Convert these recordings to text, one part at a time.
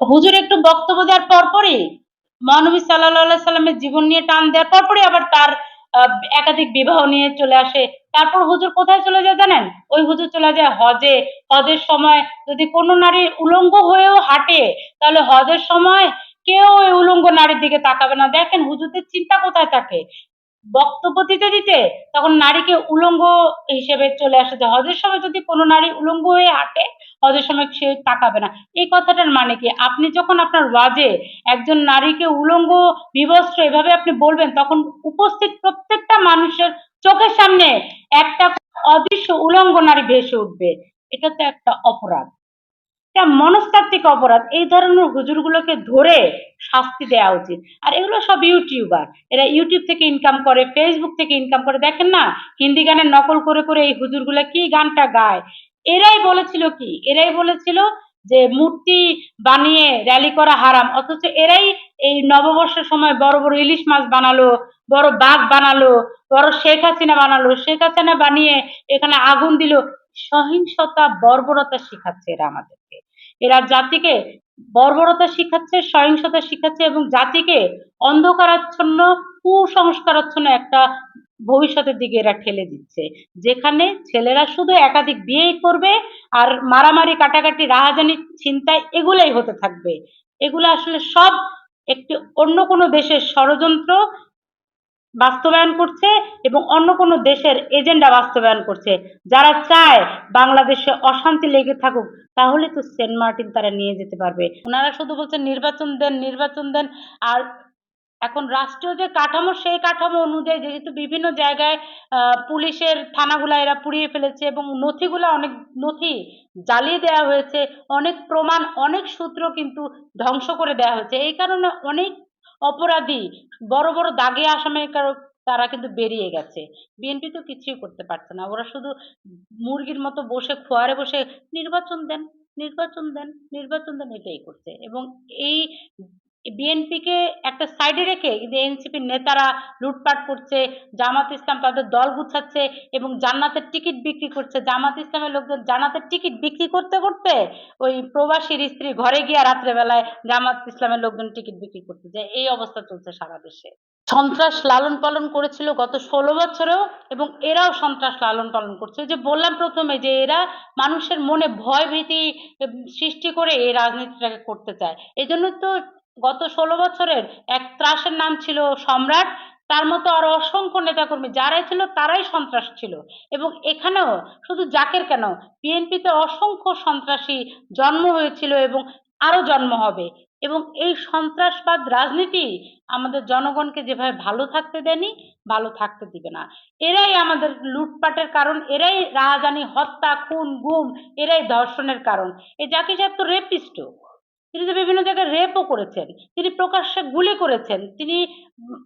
হুজুর একটু বক্তব্য দেওয়ার পরপরই মহানবী সাল্লাহ সাল্লামের জীবন নিয়ে টান দেওয়ার পরপরই আবার তার একাধিক বিবাহ নিয়ে চলে আসে। তারপর হুজুর কোথায় চলে যায় জানেন? ওই হুজুর চলে যায় হজে। হজের সময় যদি কোনো নারী উলঙ্গ হয়েও হাঁটে, তাহলে হজের সময় কেউ ওই উলঙ্গ নারীর দিকে তাকাবে না। দেখেন হুজুরদের চিন্তা কোথায় থাকে? বক্তব্য দিতে দিতে তখন নারীকে উলঙ্গ হিসেবে চলে আসে। হজের সময় যদি কোনো নারী উলঙ্গ হয়ে হাঁটে হজের সময় সে তাকাবে না। এই কথাটার মানে কি? আপনি যখন আপনার ওয়াজে একজন নারীকে উলঙ্গ, বিবস্ত্র এভাবে আপনি বলবেন, তখন উপস্থিত প্রত্যেকটা মানুষের চোখের সামনে একটা অদৃশ্য উলঙ্গ নারী ভেসে উঠবে। এটা তো একটা অপরাধ। এটা মনস্তাত্ত্বিক অপরাধ। এই ধরনের হুজুরগুলোকে ধরে শাস্তি দেওয়া উচিত। আর এগুলো সব ইউটিউবার। এরা ইউটিউব থেকে ইনকাম করে ফেসবুক থেকে ইনকাম করে। দেখেন না, হিন্দি গানের নকল করে করে এই হুজুরগুলো কি গানটা গায়? এরাই বলেছিল কি? এরাই বলেছিল যে মূর্তি বানিয়ে র্যালি করা হারাম। অথচ এরাই এই নববর্ষের সময় বড় বড় ইলিশ মাছ বানালো, বড় বাঘ বানালো, বড় শেখ হাসিনা বানালো। শেখ হাসিনা বানিয়ে এখানে আগুন দিল। সহিংসতা, বর্বরতা শিখাচ্ছে এরা আমাদেরকে। এরা জাতিকে বর্বরতা শিখাচ্ছে, সহিংসতা শিখাচ্ছে এবং জাতিকে অন্ধকারাচ্ছন্ন, কুসংস্কারাচ্ছন্ন একটা ভবিষ্যতের দিকে এরা ঠেলে দিচ্ছে। যেখানে ছেলেরা শুধু একাধিক বিয়েই করবে আর মারামারি, কাটাকাটি, রাহাজানি, ছিনতাই এগুলাই হতে থাকবে। এগুলো আসলে সব একটি অন্য কোনো দেশের ষড়যন্ত্র বাস্তবায়ন করছে এবং অন্য কোনো দেশের এজেন্ডা বাস্তবায়ন করছে। যারা চায় বাংলাদেশে অশান্তি লেগে থাকুক, তাহলে তো সেন্ট মার্টিন তারা নিয়ে যেতে পারবে। ওনারা শুধু বলছেন, নির্বাচন দেন নির্বাচন দেন। আর এখন রাষ্ট্রীয় যে কাঠামো, সেই কাঠামো অনুযায়ী যেহেতু বিভিন্ন জায়গায় পুলিশের থানাগুলা এরা পুড়িয়ে ফেলেছে এবং নথিগুলা অনেক, নথি জ্বালিয়ে দেওয়া হয়েছে, অনেক প্রমাণ, অনেক সূত্র কিন্তু ধ্বংস করে দেওয়া হয়েছে। এই কারণে অনেক অপরাধী বড় বড় দাগে আসামের তারা কিন্তু বেরিয়ে গেছে। বিএনপি তো কিছুই করতে পারছে না। ওরা শুধু মুরগির মতো বসে খোয়ারে বসে নির্বাচন দেন নির্বাচন দেন নির্বাচন দেন এটাই করছে। এবং এই বিএনপিকে একটা সাইডে রেখে কিন্তু এনসিপির নেতারা লুটপাট করছে, জামাত ইসলাম তাদের দল গুছাচ্ছে এবং জান্নাতের টিকিট বিক্রি করছে। জামাত ইসলামের লোকজন জান্নাতের টিকিট বিক্রি করতে করতে ওই প্রবাসীর স্ত্রী ঘরে গিয়ে রাত্রেবেলায় জামাত ইসলামের লোকজন টিকিট বিক্রি করতে যায়। এই অবস্থা চলছে সারা দেশে। সন্ত্রাস লালন পালন করেছিল গত ষোলো বছরেও এবং এরাও সন্ত্রাস লালন পালন করছে। যে বললাম প্রথমে যে এরা মানুষের মনে ভয় ভীতি সৃষ্টি করে এই রাজনীতিটাকে করতে চায়। এজন্য তো গত ষোলো বছরের এক ত্রাসের নাম ছিল সম্রাট। তার মতো আরও অসংখ্য নেতাকর্মী যারাই ছিল, তারাই সন্ত্রাস ছিল। এবং এখানেও শুধু জাকের কেন, বিএনপিতে অসংখ্য সন্ত্রাসী জন্ম হয়েছিল এবং আরও জন্ম হবে। এবং এই সন্ত্রাসবাদ রাজনীতি আমাদের জনগণকে যেভাবে ভালো থাকতে দেয়নি, ভালো থাকতে দিবে না। এরাই আমাদের লুটপাটের কারণ, এরাই রাহাজানি, হত্যা, খুন, গুম, এরাই ধর্ষণের কারণ। এই জাকি সাহেব তো তিনি তো বিভিন্ন জায়গায় রেপও করেছেন, তিনি প্রকাশ্যে গুলি করেছেন, তিনি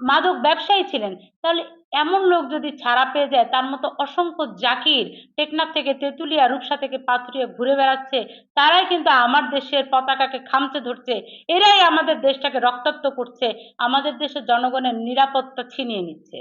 মাদক ব্যবসায়ী ছিলেন, তাহলে এমন লোক যদি ছাড়া পেয়ে যায়, তার মতো অসংখ্য জাকির, টেকনাফ থেকে তেঁতুলিয়া, রূপসা থেকে পাথুরিয়া ঘুরে বেড়াচ্ছে, তারাই কিন্তু আমার দেশের পতাকাকে খামচে ধরছে, এরাই আমাদের দেশটাকে রক্তাক্ত করছে, আমাদের দেশের জনগণের নিরাপত্তা ছিনিয়ে নিচ্ছে।